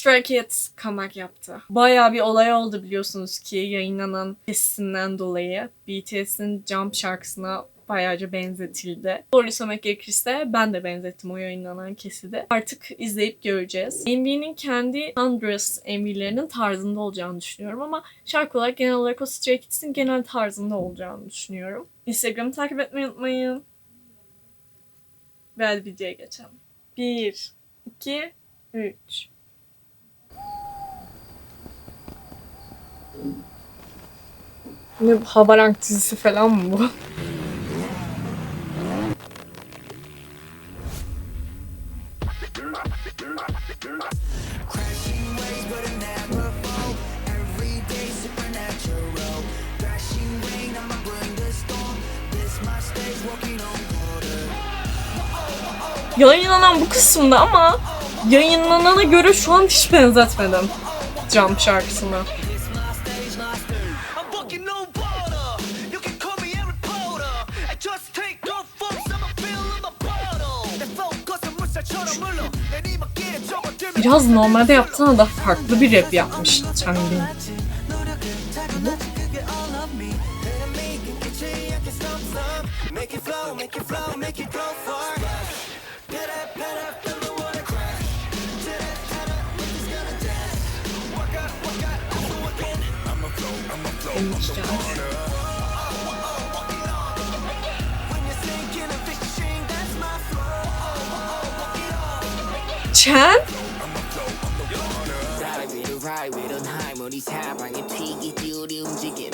Stray Kids comeback yaptı. Bayağı bir olay oldu biliyorsunuz ki yayınlanan kesisinden dolayı. BTS'in Jump şarkısına bayağıca benzetildi. Doğru söylemek gerekirse ben de benzettim o yayınlanan keside. Artık izleyip göreceğiz. MV'nin kendi Hundreds MV'lerinin tarzında olacağını düşünüyorum ama şarkı olarak genel olarak o Stray Kids'in genel tarzında olacağını düşünüyorum. Instagram'ı takip etmeyi unutmayın. Ve videoya geçelim. 1, 2, 3. Ne bu Habarank dizisi falan mı bu? Yayınlanan bu kısımda ama yayınlanana göre şu an hiç benzetmedim Jump şarkısına. Biraz normalde yaptığına da farklı bir rap yapmış Changbin. Make it flow, make it flow, make it go far. Get up, get up, feel the water crash. Get up, get up, we're just gonna dance. Work out, work out, I'm so again. I'ma flow, I'ma flow. When you're sinking and fishing, that's my flow. Chan? Ride with a ride with a high 머리 사방에 튀기 띄우리 움직임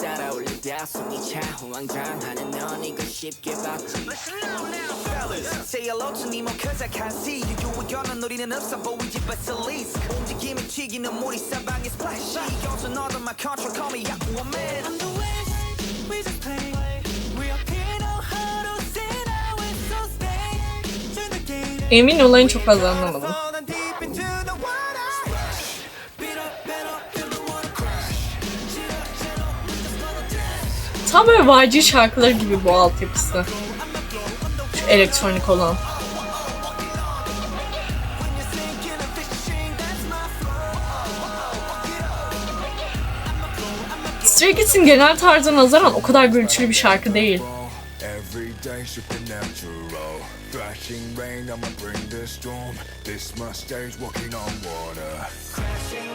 따라올리다 숨이 차 호황장하는 넌 이거 쉽게 봤지 Listen now, now, fellas. Say hello to me, more cause I can't see you. You were gonna 노리는 없어 보이지, but it's least. 움직임이 튀기는 물이 사방에 splashy. 여기서 너도 my control, call me Aquaman. I'm the wish, we just play. We are here, know how to say now it's so stay. Turn the gate. Emin olayın çok fazla anlamadım. Tam böyle YG şarkıları gibi bu altyapısı. Şu elektronik olan. Stray Kids'in genel tarzına nazaran o kadar gürültülü bir şarkı değil. Rain, bring the storm. This mustache walking on water. Crashing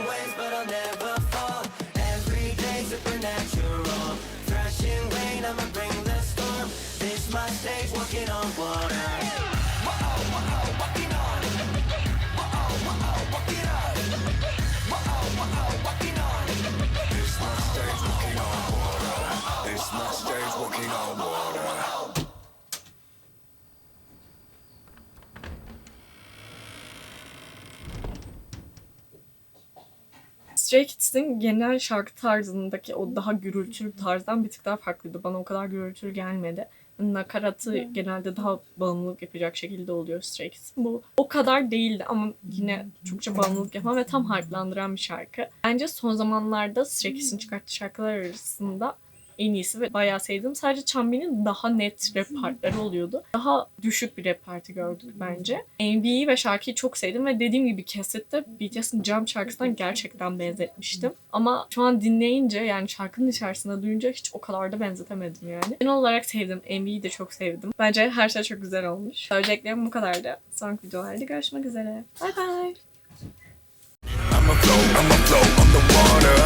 Stray genel şarkı tarzındaki o daha gürültülü tarzdan bir tık daha farklıydı. Bana o kadar gürültülü gelmedi. Nakaratı genelde daha bağımlılık yapacak şekilde oluyor Stray. Bu o kadar değildi ama yine çokça bağımlılık yapan ve tam hype'landıran bir şarkı. Bence son zamanlarda Stray çıkarttığı şarkılar arasında en iyisi ve bayağı sevdim. Sadece Chanbi'nin daha net rap partları oluyordu. Daha düşük bir rap parti gördük bence. MV'yi ve şarkıyı çok sevdim ve dediğim gibi kasette BTS'in Jump şarkısından gerçekten benzetmiştim. Ama şu an dinleyince yani şarkının içerisinde duyunca hiç o kadar da benzetemedim yani. Genel olarak sevdim. MV'yi de çok sevdim. Bence her şey çok güzel olmuş. Söyleyeceklerim bu kadardı. Sonraki videolarda görüşmek üzere. Bay bay. I'm a flow, I'm a flow, I'm the water.